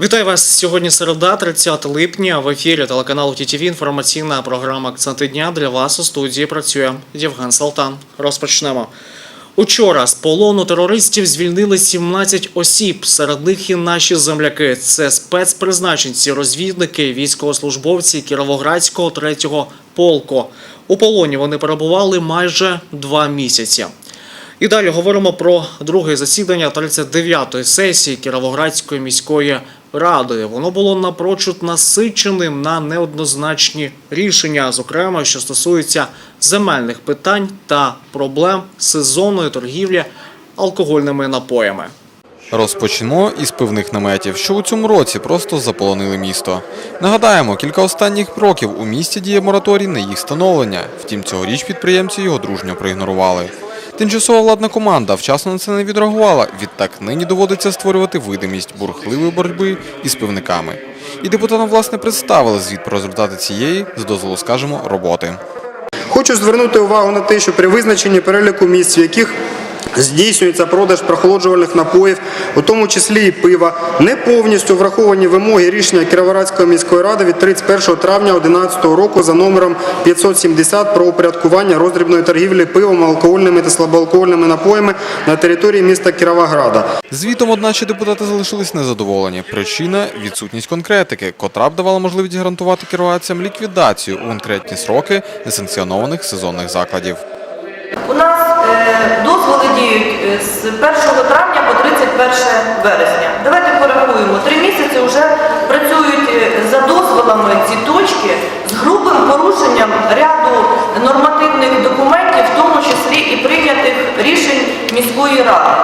Вітаю вас сьогодні середа, 30 липня. В ефірі телеканалу ТТВ інформаційна програма «Акценти дня» для вас у студії працює Євген Салтан. Розпочнемо. Учора з полону терористів звільнили 17 осіб. Серед них і наші земляки. Це спецпризначенці, розвідники, військовослужбовці Кіровоградського 3-го полку. У полоні вони перебували майже два місяці. І далі говоримо про друге засідання 39-ї сесії Кіровоградської міської. Воно було напрочуд насиченим на неоднозначні рішення, зокрема, що стосуються земельних питань та проблем сезонної торгівлі алкогольними напоями. Розпочнемо із пивних наметів, що у цьому році просто заполонили місто. Нагадаємо, кілька останніх років у місті діє мораторій на їх встановлення. Втім, цьогоріч підприємці його дружньо проігнорували. Тимчасова владна команда вчасно на це не відреагувала. Відтак нині доводиться створювати видимість бурхливої боротьби із пивниками. І депутатам власне представили звіт про результати цієї, з дозволу скажемо, роботи. Хочу звернути увагу на те, що при визначенні переліку місць, в яких здійснюється продаж прохолоджувальних напоїв, у тому числі і пива, не повністю враховані вимоги рішення Кіровоградської міської ради від 31 травня 2011 року за номером 570 про упорядкування роздрібної торгівлі пивом, алкогольними та слабоалкогольними напоями на території міста Кіровограда. Звітом, одначе, депутати залишились незадоволені. Причина відсутність конкретики, котра б давала можливість гарантувати керувацям ліквідацію у конкретні сроки несанкціонованих сезонних закладів. У нас е, дозволи діють е, з 1 травня по 31 вересня. Давайте порахуємо. Три місяці вже працюють е, за дозволами ці точки з грубим порушенням ряду нормативних документів, в тому числі і прийнятих рішень міської ради.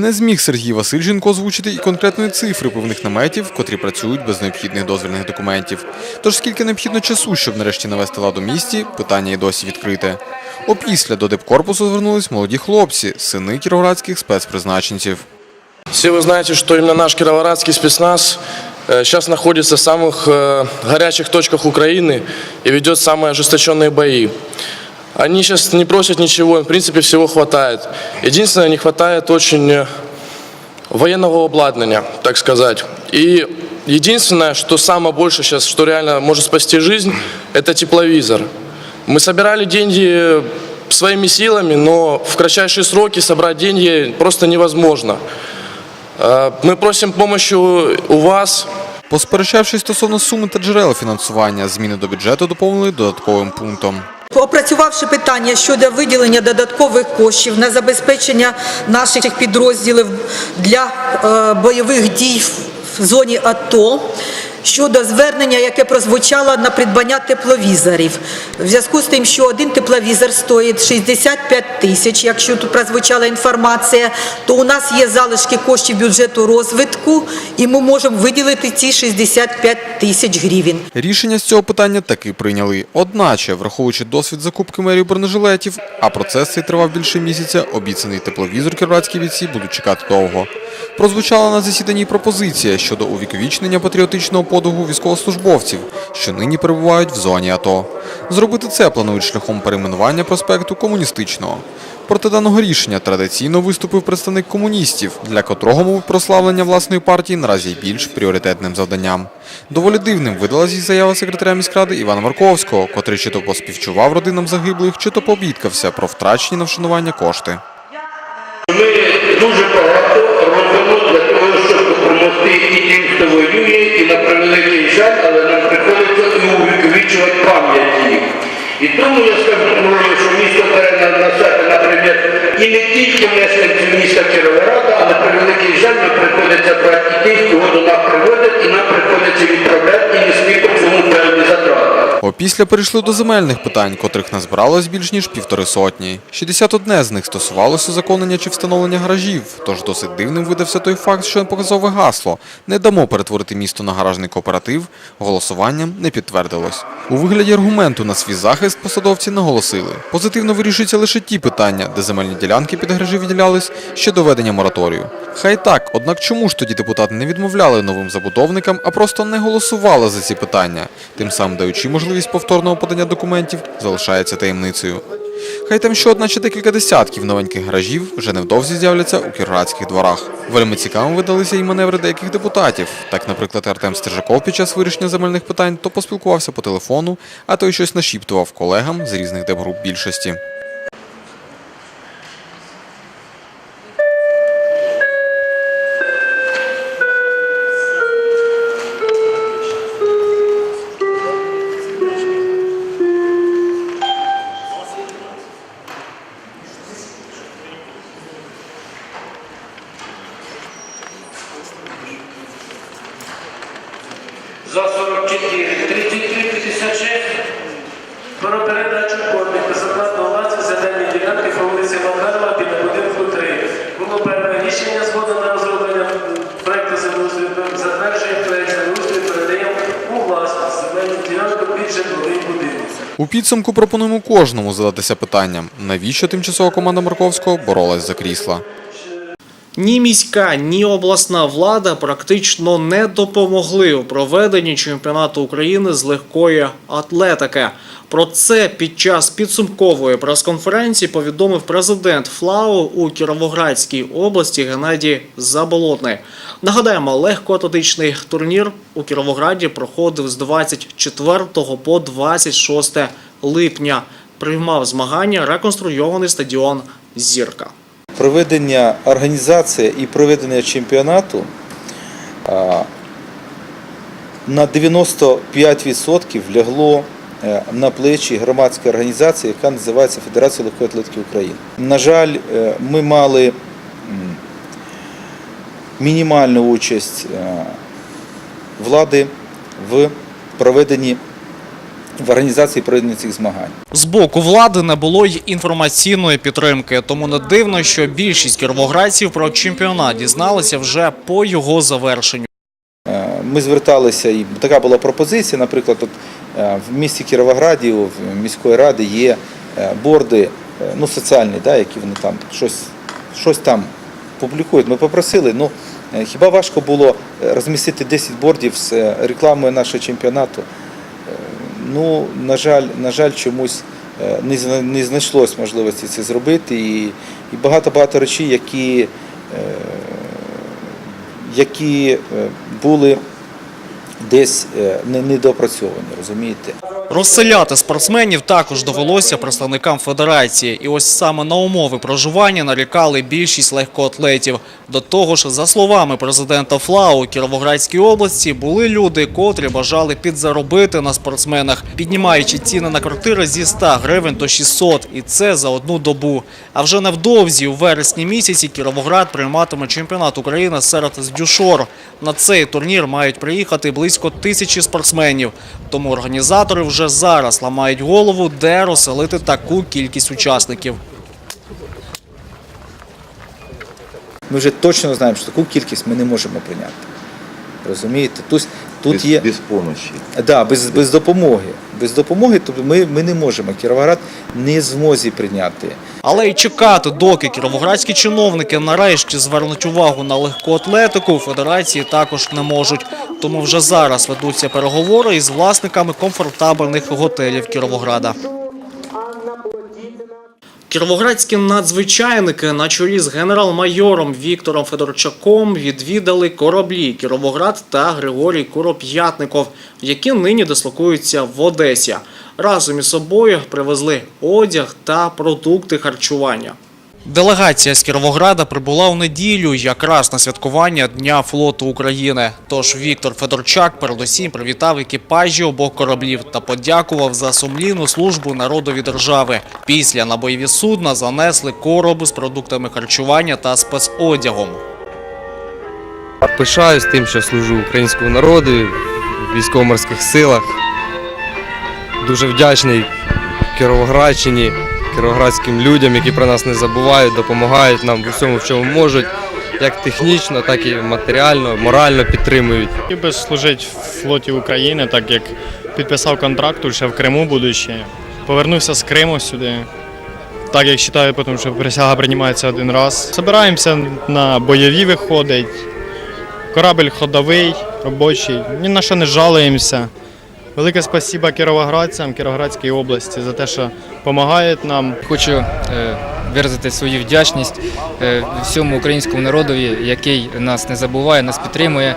Не зміг Сергій Васильченко озвучити і конкретної цифри пивних наметів, котрі працюють без необхідних дозвільних документів. Тож скільки необхідно часу, щоб нарешті навести лад у місті, питання і досі відкрите. Опісля до депкорпусу звернулись молоді хлопці, сини кіровоградських спецпризначенців. Все вы знаете, что именно наш кировоградский спецназ э, сейчас находится в самых э, горячих точках Украины и ведет самые ожесточенные бои. Они сейчас не просят ничего, в принципе всего хватает. Единственное, не хватает очень э, военного обладнания, так сказать. И единственное, что самое больше сейчас, что реально может спасти жизнь, это тепловизор. Мы собирали деньги своими силами, но в кратчайшие сроки собрать деньги просто невозможно. Э, Мы просим помощи у вас. Посперечавшись стосовно суми та джерел фінансування, зміни до бюджету доповнили додатковим пунктом. Опрацювавши питання щодо виділення додаткових коштів на забезпечення наших підрозділів для е, бойових дій в зоні АТО, щодо звернення, яке прозвучало на придбання тепловізорів. В зв'язку з тим, що один тепловізор стоїть 65 тисяч, якщо тут прозвучала інформація, то у нас є залишки коштів бюджету розвитку, і ми можемо виділити ці 65 тисяч гривень. Рішення з цього питання таки прийняли. Одначе, враховуючи досвід закупки мерії бронежилетів, а процес цей тривав більше місяця, обіцяний тепловізор кіровоградські бійці будуть чекати довго. Прозвучала на засіданні пропозиція щодо увіковічнення патріотичного подвигу військовослужбовців, що нині перебувають в зоні АТО. Зробити це планують шляхом перейменування проспекту комуністичного. Проти даного рішення традиційно виступив представник комуністів, для котрого, мовить, прославлення власної партії наразі більш пріоритетним завданням. Доволі дивним видалась і заява секретаря міськради Івана Марковського, котрий чи то поспівчував родинам загиблих, чи то побідкався про втрачені на вшанування кошти. Ми дуже багато хто воює, і на превеликий жаль, але нам приходиться і увіковічувати пам'ять їх. І тому я скажу, що місто бере на, себе, наприклад, і не тільки мешканці міста Кіровограда, але при превеликий жаль, нам приходиться брати тих, кого до нас приводять, і нам приходиться відправляти і нести по цьому певні затрати. Опісля перейшли до земельних питань, котрих назбиралось більш ніж півтори сотні. 61 з них стосувалося узаконення чи встановлення гаражів, тож досить дивним видався той факт, що показове гасло «Не дамо перетворити місто на гаражний кооператив» голосуванням не підтвердилось. У вигляді аргументу на свій захист посадовці наголосили. Позитивно вирішуються лише ті питання, де земельні ділянки під гаражі виділялись ще до ведення мораторію. Хай так, однак чому ж тоді депутати не відмовляли новим забудовникам, а просто не голосували за ці питання, тим самим даючи можливість повторного подання документів, залишається таємницею. Хай там що одна чи декілька десятків новеньких гаражів вже невдовзі з'являться у кіровоградських дворах. Вельми цікавим видалися і маневри деяких депутатів. Так, наприклад, Артем Стержаков під час вирішення земельних питань то поспілкувався по телефону, а то й щось нашіптував колегам з різних депгруп більшості. Рішення згодом на розроблення проекту землеустрою, затверджує проект землеустрою, передаємо у власність земельну ділянку під житловий будинок. У підсумку пропонуємо кожному задатися питанням, навіщо тимчасова команда Марковського боролась за крісла. Ні міська, ні обласна влада практично не допомогли у проведенні чемпіонату України з легкої атлетики. Про це під час підсумкової прес-конференції повідомив президент ФЛАУ у Кіровоградській області Геннадій Заболотний. Нагадаємо, легкоатлетичний турнір у Кіровограді проходив з 24 по 26 липня. Приймав змагання реконструйований стадіон Зірка. Проведення організація і проведення чемпіонату на 95% лягло е, на плечі громадської організації, яка називається Федерація легкої атлетики України. На жаль, е, ми мали мінімальну участь е, влади в проведенні в організації проведення цих змагань. З боку влади не було й інформаційної підтримки, тому не дивно, що більшість кіровоградців про чемпіонат дізналися вже по його завершенню. Е, Ми зверталися, і така була пропозиція. Наприклад, от, е, в місті Кіровограді, в міської ради є е, борди ну, соціальні, да, які вони там щось, щось там публікують. Ми попросили, ну хіба важко було розмістити 10 бордів з рекламою нашого чемпіонату? Ну, на жаль, на жаль, чомусь е, не, не знайшлось можливості це зробити. І, і багато-багато речей, які, е, які е, були десь е, не- недоопрацьовані, розумієте? Розселяти спортсменів також довелося представникам федерації, і ось саме на умови проживання нарікали більшість легкоатлетів. До того ж, за словами президента ФЛАУ у Кіровоградській області, були люди, котрі бажали підзаробити на спортсменах, піднімаючи ціни на квартири зі 100 гривень до 600, і це за одну добу. А вже невдовзі, у вересні місяці, Кіровоград прийматиме чемпіонат України серед здюшор. На цей турнір мають приїхати близько тисячі спортсменів. Тому організатори вже зараз ламають голову, де розселити таку кількість учасників. Ми вже точно знаємо, що таку кількість ми не можемо прийняти. Розумієте? Тут, тут без, є без помощи. да, без, без допомоги. Без допомоги тобто ми, ми не можемо. Кіровоград не змозі прийняти. Але й чекати, доки кіровоградські чиновники нарешті звернуть увагу на легку атлетику, федерації також не можуть. Тому вже зараз ведуться переговори із власниками комфортабельних готелів Кіровограда. Кіровоградські надзвичайники на чолі з генерал-майором Віктором Федорчаком відвідали кораблі Кіровоград та Григорій Куроп'ятников, які нині дислокуються в Одесі. Разом із собою привезли одяг та продукти харчування. Делегація з Кіровограда прибула у неділю якраз на святкування Дня флоту України. Тож Віктор Федорчак передусім привітав екіпажі обох кораблів та подякував за сумлінну службу народові держави. Після на бойові судна занесли короби з продуктами харчування та спецодягом. Пишаюсь тим, що служу українському народу в військово-морських силах. Дуже вдячний Кіровоградщині, кіровоградським людям, які про нас не забувають, допомагають нам в усьому, в чому можуть, як технічно, так і матеріально, морально підтримують. Хотів би служити в флоті України, так як підписав контракт ще в Криму будучи. Повернувся з Криму сюди. Так як вважаю, тому що присяга приймається один раз. Збираємося на бойові виходить. Корабель ходовий, робочий. Ні на що не жалуємося. Велике спасіба кіровоградцям, Кіровоградській області за те, що допомагають нам. Хочу е, виразити свою вдячність е, всьому українському народові, який нас не забуває, нас підтримує.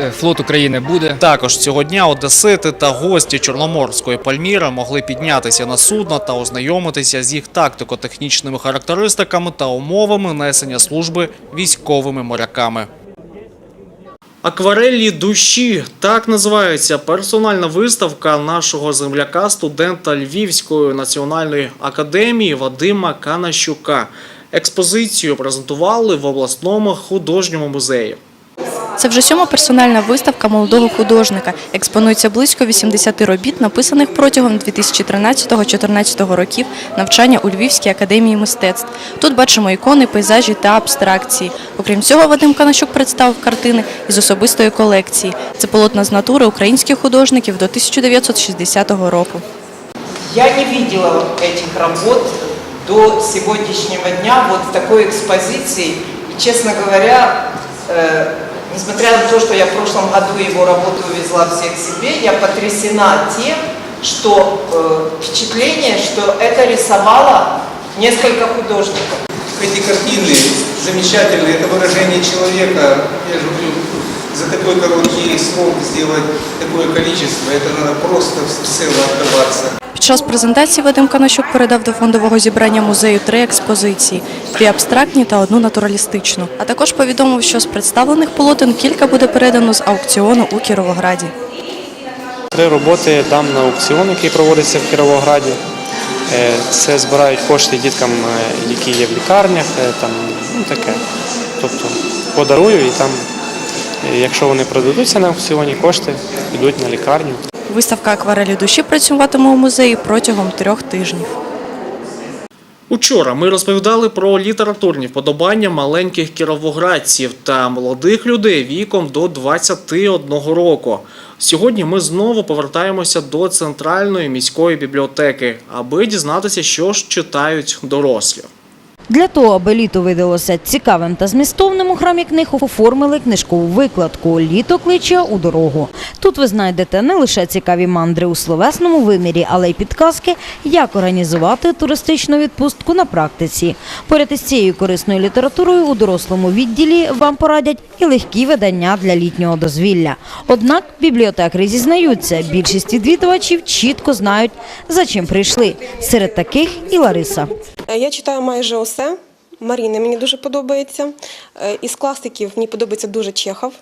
Е, Флот України буде. Також цього дня одесити та гості Чорноморської Пальміри могли піднятися на судно та ознайомитися з їх тактико-технічними характеристиками та умовами несення служби військовими моряками. Акварелі душі так називається персональна виставка нашого земляка, студента Львівської національної академії Вадима Канащука. Експозицію презентували в обласному художньому музеї. Це вже сьома персональна виставка молодого художника. Експонується близько 80 робіт, написаних протягом 2013-2014 років навчання у Львівській академії мистецтв. Тут бачимо ікони, пейзажі та абстракції. Окрім цього, Вадим Канащук представив картини із особистої колекції. Це полотна з натури українських художників до 1960 року. Я не видела этих работ до сегодняшнего дня вот в такой экспозиции. И, честно говоря, э, несмотря на то, что я в прошлом году его работу увезла всех себе, я потрясена тем, что э, впечатление, что это рисовало несколько художников. Эти картины замечательные, это выражение человека. Я же говорю, за такой короткий срок сделать такое количество, это надо просто всецело открываться. Під час презентації Вадим Канащук передав до фондового зібрання музею три експозиції: дві абстрактні та одну натуралістичну. А також повідомив, що з представлених полотен кілька буде передано з аукціону у Кіровограді. Три роботи дам на аукціон, який проводиться в Кіровограді. Е, Це збирають кошти діткам, е, які є в лікарнях, е, там, ну таке. Тобто подарую і там, якщо вони продадуться на аукціоні, кошти йдуть на лікарню. Виставка акварелі душі працюватиме у музеї протягом трьох тижнів. Учора ми розповідали про літературні вподобання маленьких кіровоградців та молодих людей віком до 21 року. Сьогодні ми знову повертаємося до центральної міської бібліотеки, аби дізнатися, що ж читають дорослі. Для того, аби літо видалося цікавим та змістовним, у храмі книг оформили книжкову викладку Літо кличе у дорогу. Тут ви знайдете не лише цікаві мандри у словесному вимірі, але й підказки, як організувати туристичну відпустку на практиці. Поряд із цією корисною літературою у дорослому відділі вам порадять і легкі видання для літнього дозвілля. Однак бібліотекарі зізнаються, більшість відвідувачів чітко знають, за чим прийшли. Серед таких і Лариса. Е, Я читаю майже усе. Маріни мені дуже подобається. Е, Із класиків мені подобається дуже Чехов.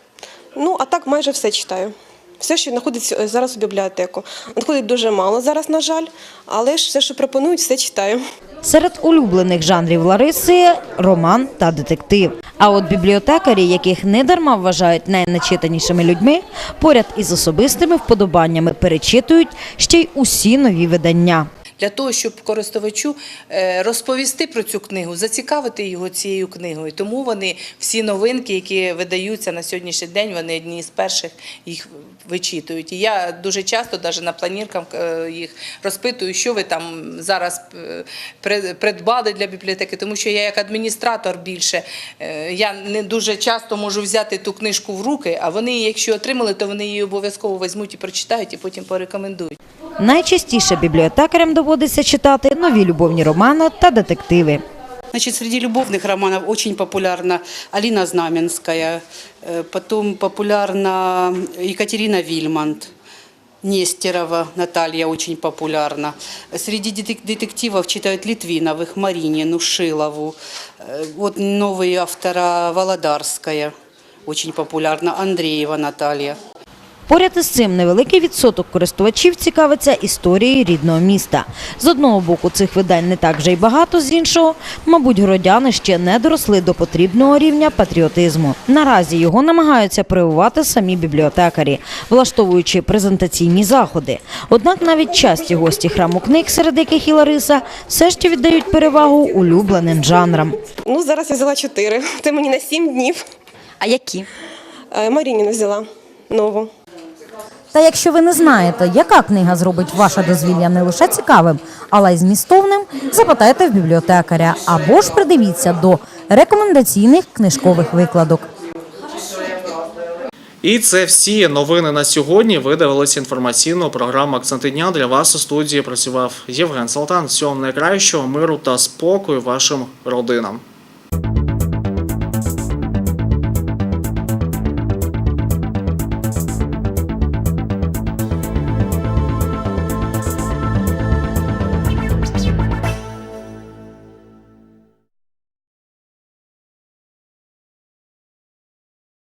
Ну, а так майже все читаю. Все, що знаходиться е, зараз у бібліотеку. Надходить дуже мало зараз, на жаль, але ж все, що пропонують, все читаю. Серед улюблених жанрів Лариси роман та детектив. А от бібліотекарі, яких недарма вважають найначитанішими людьми, поряд із особистими вподобаннями перечитують ще й усі нові видання. Для того, щоб користувачу е, розповісти про цю книгу, зацікавити його цією книгою. Тому вони всі новинки, які видаються на сьогоднішній день, вони одні з перших їх вичитують. І я дуже часто, навіть на планірках, е, їх розпитую, що ви там зараз е, придбали для бібліотеки, тому що я як адміністратор більше, я не дуже часто можу взяти ту книжку в руки, а вони, якщо отримали, то вони її обов'язково візьмуть і прочитають, і потім порекомендують. Найчастіше бібліотекарям доводиться читати нові любовні романи та детективи. Значит, среди любовных романов очень популярна Алина Знаменская, э, потом популярна Екатерина Вильмонт, Нестерова Наталья очень популярна. Среди детек- детективов читают Литвиновых, Маринину, Шилову. Э, Вот новые автора Володарская очень популярна, Андреева Наталья. Поряд із цим невеликий відсоток користувачів цікавиться історією рідного міста. З одного боку, цих видань не так вже й багато, з іншого, мабуть, городяни ще не доросли до потрібного рівня патріотизму. Наразі його намагаються прививати самі бібліотекарі, влаштовуючи презентаційні заходи. Однак навіть часті гості храму книг, серед яких і Лариса, все ще віддають перевагу улюбленим жанрам. Ну, зараз я взяла чотири. Це мені на сім днів. А які? Е, Марініну взяла нову. Та якщо ви не знаєте, яка книга зробить ваше дозвілля не лише цікавим, але й змістовним, запитайте в бібліотекаря або ж придивіться до рекомендаційних книжкових викладок. І це всі новини на сьогодні. Ви дивилися інформаційну програму Акценти дня. Для вас у студії працював Євген Салтан. Всього найкращого, миру та спокою вашим родинам.